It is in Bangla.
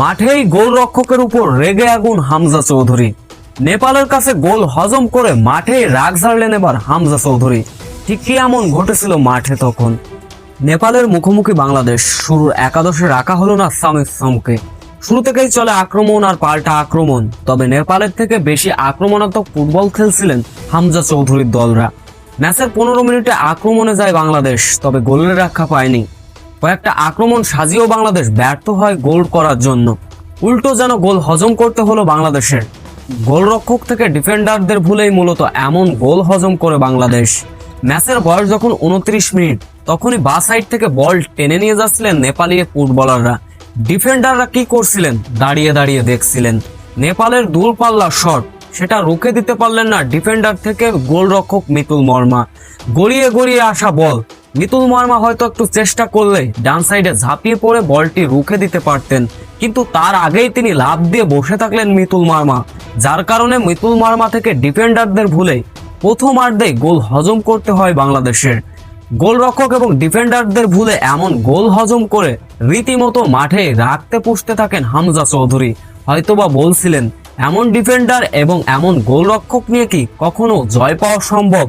মাঠেই গোলরক্ষকের উপর রেগে আগুন হামজা চৌধুরী। নেপালের কাছে গোল হজম করে মাঠেই রাগ ঝাড়লেন এবার হামজা চৌধুরী। ঠিক কি এমন ঘটেছিল মাঠে তখন? নেপালের মুখোমুখি বাংলাদেশ শুরুর একাদশে রাখা হলো না সামির সামকে শুরু থেকেই চলে আক্রমণ আর পাল্টা আক্রমণ, তবে নেপালের থেকে বেশি আক্রমণাত্মক ফুটবল খেলছিলেন হামজা চৌধুরীর দলরা। ম্যাচের পনেরো মিনিটে আক্রমণে যায় বাংলাদেশ, তবে গোলের রক্ষা পায়নি। কয়েকটা আক্রমণ সাজিয়েও বাংলাদেশ ব্যর্থ হয় গোল করার জন্য। উল্টো যেন গোল হজম করতে হলো বাংলাদেশের। গোলরক্ষক থেকে ডিফেন্ডারদের ভুলেই মূলত এমন গোল হজম করে বাংলাদেশ। ম্যাচের বয়স যখন উনত্রিশ মিনিট, তখনই বা সাইড থেকে বল টেনে নিয়ে যাচ্ছিলেন নেপালি ফুটবলাররা। ডিফেন্ডাররা কি করছিলেন, দাঁড়িয়ে দাঁড়িয়ে দেখছিলেন। নেপালের দূরপাল্লা শট, সেটা রুখে দিতে পারলেন না ডিফেন্ডার থেকে গোলরক্ষক মিতুল মর্মা গড়িয়ে গড়িয়ে আসা বল মিতুল মার্মা হয়তো একটু চেষ্টা করলে ডান সাইডে ঝাঁপিয়ে পড়ে বলটি রুখে দিতে পারতেন, কিন্তু তার আগেই তিনি লাভ দিয়ে বসে থাকলেন মিতুল মার্মা, যার কারণে মিতুল মার্মা থেকে ডিফেন্ডারদের ভুলে প্রথম আর্ধেই গোল হজম করতে হয় বাংলাদেশের। গোলরক্ষক এবং ডিফেন্ডারদের ভুলে এমন গোল হজম করে রীতিমতো মাঠে রাখতে পুষতে থাকেন হামজা চৌধুরী। হয়তোবা বলছিলেন, এমন ডিফেন্ডার এবং এমন গোলরক্ষক নিয়ে কি কখনো জয় পাওয়া সম্ভব?